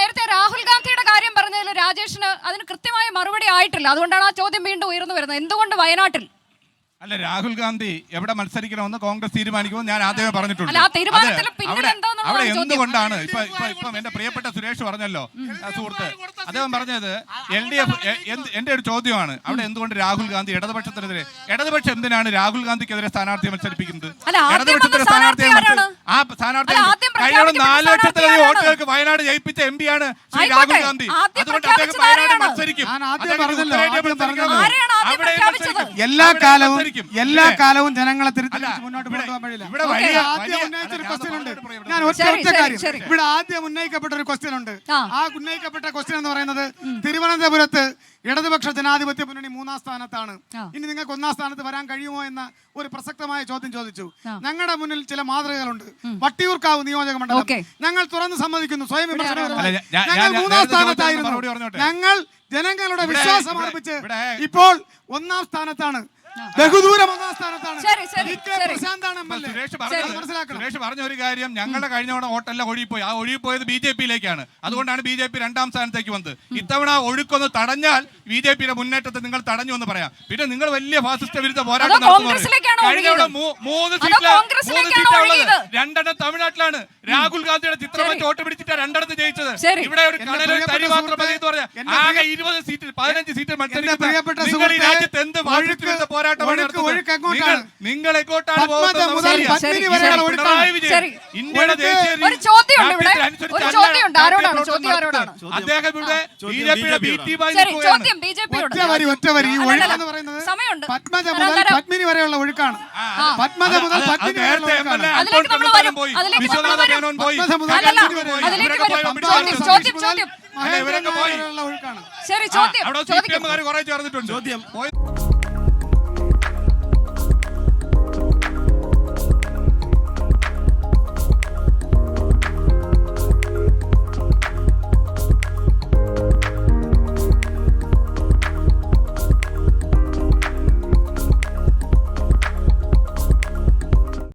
നേരത്തെ രാഹുൽ ഗാന്ധിയുടെ കാര്യം പറഞ്ഞതിൽ രാജേഷിന് അതിന് കൃത്യമായ മറുപടി ആയിട്ടില്ല. അതുകൊണ്ടാണ് ആ ചോദ്യം വീണ്ടും ഉയർന്നു വരുന്നത്. എന്തുകൊണ്ട് വയനാട്ടിൽ? അല്ല രാഹുൽ ഗാന്ധി എവിടെ മത്സരിക്കണമെന്ന് കോൺഗ്രസ് തീരുമാനിക്കുമെന്ന് ഞാൻ ആദ്യമേ പറഞ്ഞിട്ടുണ്ട്. അവിടെ. എന്തുകൊണ്ടാണ് ഇപ്പൊ ഇപ്പൊ ഇപ്പം എന്റെ പ്രിയപ്പെട്ട സുരേഷ് പറഞ്ഞല്ലോ ആ സുഹൃത്ത്. അദ്ദേഹം പറഞ്ഞത് എൽ ഡി എഫ് എന്റെ ഒരു ചോദ്യമാണ്. അവിടെ എന്തുകൊണ്ട് രാഹുൽ ഗാന്ധി ഇടതുപക്ഷത്തിനെതിരെ ഇടതുപക്ഷം എന്തിനാണ് രാഹുൽ ഗാന്ധിക്കെതിരെ സ്ഥാനാർത്ഥിയെ മത്സരിപ്പിക്കുന്നത്? ഇടതുപക്ഷത്തിന്റെ സ്ഥാനാർത്ഥിയെ ആ സ്ഥാനാർത്ഥി കഴിഞ്ഞ നാല് ലക്ഷത്തിലധികം വോട്ടുകൾക്ക് വയനാട് ജയിപ്പിച്ച എം പിയാണ് ശ്രീ ആയിക്കോട്ടെ. രാഹുൽ ഗാന്ധി. അതുകൊണ്ട് അദ്ദേഹം വയനാട് മത്സരിക്കും? എല്ലാ കാലവും എല്ലാ കാലവും ജനങ്ങളെ തിരുത്തി മുന്നോട്ട് ഇവിടെ- കൊണ്ടുപോകാൻ കഴിയില്ല ഇവിടെ ഇവിടെ വലിയ- ആദ്യം വലിയ- ഉന്നയിച്ച ക്വസ്റ്റ്യൻ ഉണ്ട്. ഞാൻ ഒറ്റ ഒറ്റ കാര്യം. ഇവിടെ ആദ്യം ഉന്നയിക്കപ്പെട്ട ഒരു ക്വസ്റ്റ്യൻ ഉണ്ട്. ആ. ഉന്നയിക്കപ്പെട്ട ക്വസ്റ്റ്യൻ എന്ന് പറയുന്നത് തിരുവനന്തപുരത്ത് ഇടതുപക്ഷ ജനാധിപത്യ മുന്നണി മൂന്നാം സ്ഥാനത്താണ്. ഇനി നിങ്ങൾക്ക് ഒന്നാം സ്ഥാനത്ത് വരാൻ കഴിയുമോ എന്ന ഒരു പ്രസക്തമായ ചോദ്യം ചോദിച്ചു. ഞങ്ങളുടെ മുന്നിൽ ചില മാതൃകകളുണ്ട്. വട്ടിയൂർക്കാവ് നിയോജക മണ്ഡലം. ഓക്കേ. ഞങ്ങൾ തുറന്ന് സമ്മതിക്കുന്നു. സ്വയം വിമർശനം അല്ല, ഞാൻ- ഞാൻ- ഞങ്ങൾ ഞാൻ മൂന്നാം സ്ഥാനത്തായിരുന്നു പറഞ്ഞോട്ടെ. ഞങ്ങൾ ജനങ്ങളുടെ ഇവിടെ- വിശ്വാസം ഇവിടെ- അർപ്പിച്ച് ഇവിടെ- ഇപ്പോൾ ഒന്നാം സ്ഥാനത്താണ്. ബഹുദൂരം ഒന്നാം സ്ഥാനത്താണ് പറഞ്ഞ ഒരു കാര്യം ഞങ്ങളുടെ കഴിഞ്ഞ തവണ വോട്ടെല്ലാം ഒഴുകിപ്പോയി ആ ഒഴുകിപ്പോയത് ബി ജെ പിയിലേക്കാണ്. അതുകൊണ്ടാണ് ബി ജെ പി രണ്ടാം സ്ഥാനത്തേക്ക് വന്നത്. ഇത്തവണ ആ ഒഴുക്കൊന്ന് തടഞ്ഞാൽ ബി ജെ പിയുടെ മുന്നേറ്റത്തെ നിങ്ങൾ തടഞ്ഞു എന്ന് പറയാം. പിന്നെ നിങ്ങൾ വലിയ ഫാസിസ്റ്റ് വിരുദ്ധ പോരാട്ടം കഴിഞ്ഞ തവണ മൂന്ന് അതോ സീറ്റിലാണ് മൂന്ന് കോൺഗ്രസിലേക്കാണോ സീറ്റാ ഉള്ളത്. ഒഴുകിയത്? രണ്ടെണ്ണം തമിഴ്നാട്ടിലാണ്. രാഹുൽ ഗാന്ധിയുടെ ചിത്രം വെച്ച് വോട്ട് പിടിച്ചിട്ടാ രണ്ടെണ്ണം ജയിച്ചത്. ഇവിടെ ഒരു കടലൊരു തരി മാത്രം ആകെ ഇരുപത് സീറ്റിൽ പതിനഞ്ച് സീറ്റിൽ മത്സരിക്കുന്ന നിങ്ങൾ ഈ രാജ്യത്ത് എന്ത് ഫാസിസ്റ്റ് വിരുദ്ധ പോരാട്ടമാണ്? നിങ്ങൾ- എങ്ങോട്ടാണ്. അദ്ദേഹം ഇവിടെ. പത്മിനി വരെയുള്ള ഒഴുക്കാണ്. പത്മജ മുതൽ പത്മിനി വരെയുള്ള ഒഴുക്കാണ്. ശരി ചോദ്യം ചോദ്യം. പോയി.